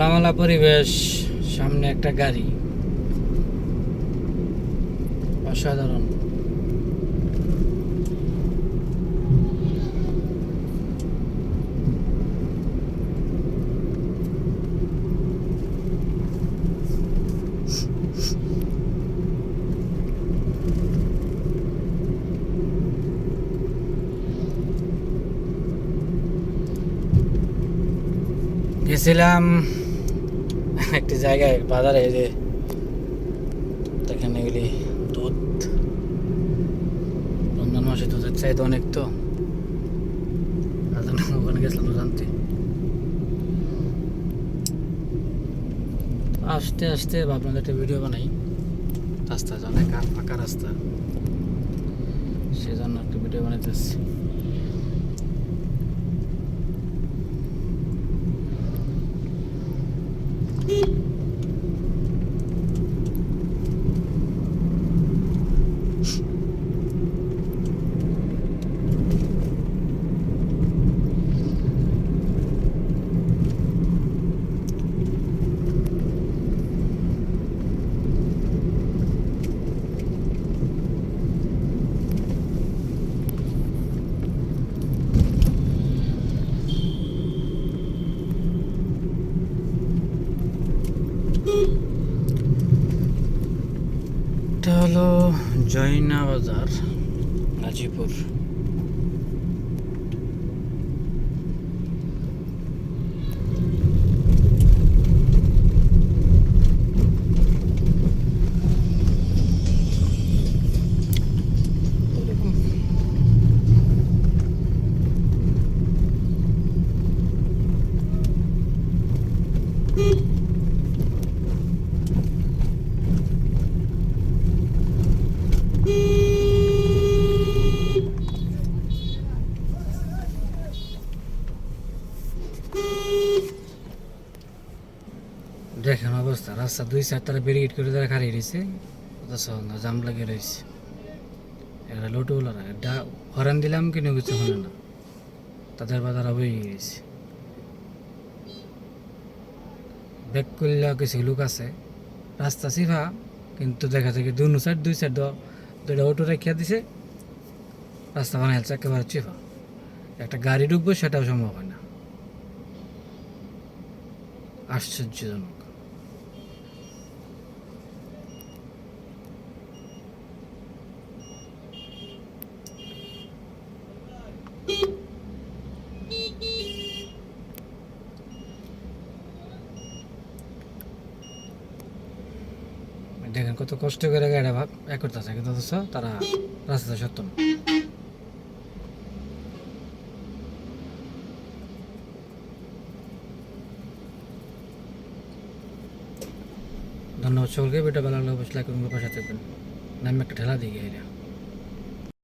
খোলামেলা পরিবেশ সামনে একটা গাড়ি। অসাধারণ। গেছিলাম একটি জায়গায় বাজারে যে, দেখেন এগুলি দুধ। রমজান মাসে দুধের চাহিদা অনেক তো। ওখানে গেছিলাম দুধ আনতে আস্তে আস্তে ভাবলাম একটা ভিডিও বানাই। রাস্তা অনেক ফাঁকা রাস্তা। সেজন্য একটা ভিডিও বানাইতেছি। এটা হলো জয়না বাজার গাজীপুর দেখেন অবস্থা, রাস্তা দুই সাইড তারা ব্যারিকেড করে তারা খারিয়ে রয়েছে জাম লাগিয়ে রয়েছে। এরা লোটোওয়ালারা, এটা হরান দিলাম কিন্তু কিছু হলো না। তাদের বাজার হয়ে গেছে। ব্যাক করলে কিছু লোক আছে। রাস্তা সিফা, কিন্তু দেখা যায় দুই সাইড দুই সাইড দুইটা অটো রেখে দিছে। রাস্তা বানাইছে একেবারে চিফা একটা গাড়ি ঢুকবো, সেটাও সম্ভব হয় না। আশ্চর্যজনক। দেখেন কত কষ্ট করে গাড়ি ভাগ করতেছে, কিন্তু অথচ তারা সত্য না। ধন্যবাদ সকলকে ভিডিও ভালো লাগলে লাইক পাশে থাকবেন। নামে একটা ঠেলা দিয়ে গিয়ে